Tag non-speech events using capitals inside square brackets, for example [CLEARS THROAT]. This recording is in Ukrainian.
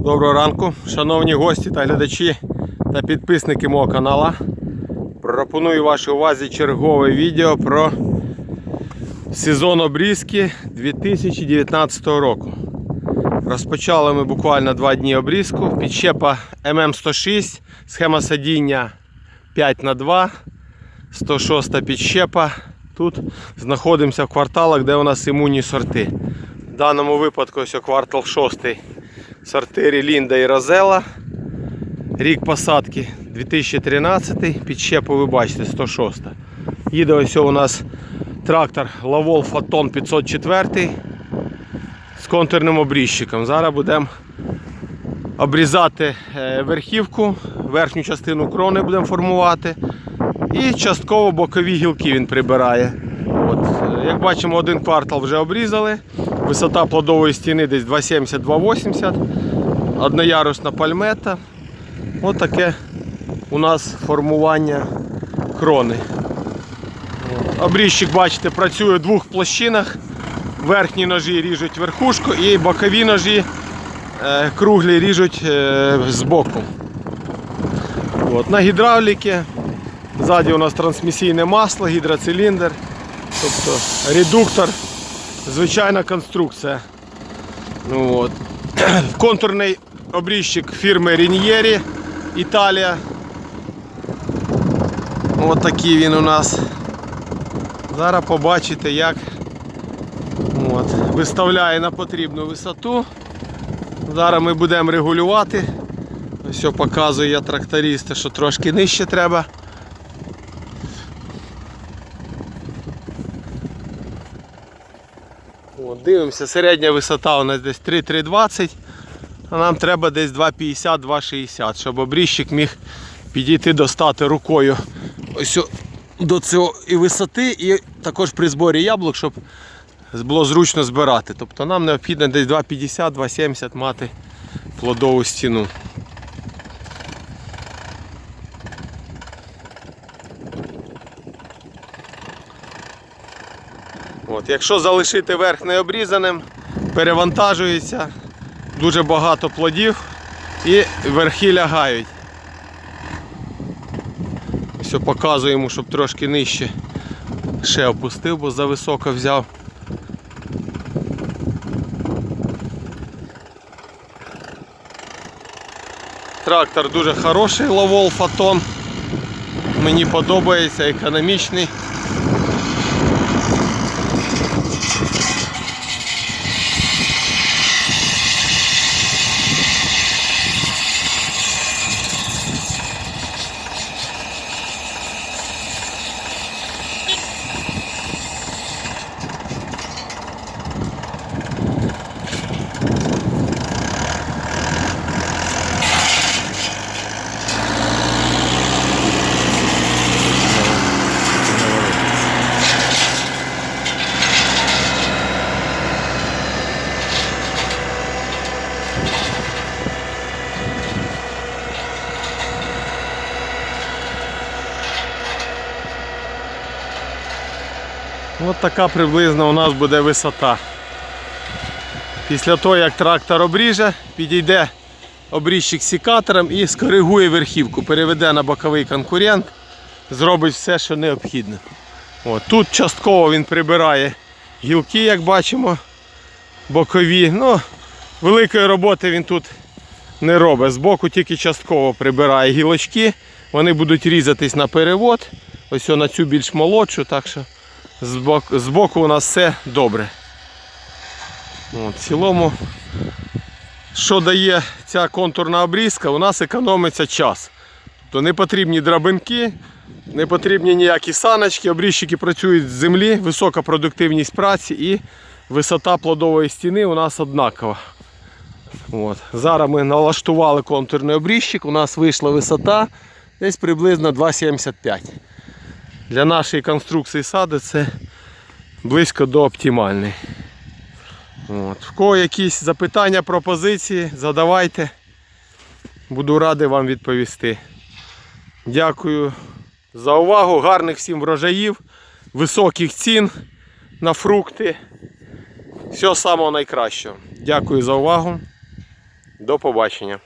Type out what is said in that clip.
Доброго ранку, шановні гості та глядачі та підписники мого каналу. Пропоную вашій увазі чергове відео про сезон обрізки 2019 року. Розпочали ми буквально два дні обрізку. Підщепа ММ106, схема садіння 5х2, 106 підщепа. Тут знаходимося в кварталах, де у нас імунні сорти. В даному випадку ось квартал 6 сорти Лінда і Розела. Рік посадки 2013, підщепу ви бачите 106. Їде ось у нас трактор Лавол Фотон 504 з контурним обрізчиком. Зараз будемо обрізати е, верхівку, верхню частину крони будемо формувати. І частково бокові гілки він прибирає. От, е, як бачимо, один квартал вже обрізали. Висота плодової стіни десь 2,70-2,80. Одноярусна пальмета. Ось таке у нас формування крони. Обрізчик, бачите, працює в двох площинах. Верхні ножі ріжуть верхушку і бокові ножі е, круглі ріжуть е, збоку. От. На гідравліки. Ззаді у нас трансмісійне масло, гідроциліндр, тобто редуктор, звичайна конструкція. Ну, от. [CLEARS THROAT] Контурний обрізчик фірми Ріньєрі, Італія. Ось такий він у нас. Зараз побачите, як от, виставляє на потрібну висоту. Зараз ми будемо регулювати. Ось показую я тракториста, що трошки нижче треба. От, дивимося, середня висота у нас десь 3-3,20, а нам треба десь 2,50-2,60, щоб обрізчик міг підійти достати рукою ось до цього і висоти, і також при зборі яблук, щоб було зручно збирати. Тобто нам необхідно десь 2,50-2,70 мати плодову стіну. От, якщо залишити верх необрізаним, перевантажується дуже багато плодів і верхи лягають. Все показуємо, щоб трошки нижче ще опустив, бо зависоко взяв. Трактор дуже хороший, ловол фотон. Мені подобається, економічний. Ось така приблизно у нас буде висота. Після того, як трактор обріже, підійде обрізчик сікатором і скоригує верхівку, переведе на боковий конкурент, зробить все, що необхідно. От, тут частково він прибирає гілки, як бачимо, бокові. Ну, великої роботи він тут не робить. Збоку тільки частково прибирає гілочки, вони будуть різатись на перевод. Ось на цю більш молодшу, так що збоку, збоку у нас все добре. От, в цілому, що дає ця контурна обрізка, у нас економиться час. Тобто не потрібні драбинки, не потрібні ніякі саночки, обрізчики працюють з землі, висока продуктивність праці і висота плодової стіни у нас однакова. От. Зараз ми налаштували контурний обрізчик, у нас вийшла висота десь приблизно 2,75. Для нашої конструкції саду це близько до оптимальної. От. В кого якісь запитання, пропозиції, задавайте. Буду радий вам відповісти. Дякую за увагу, гарних всім врожаїв, високих цін на фрукти. Всього самого найкращого. Дякую за увагу. До побачення.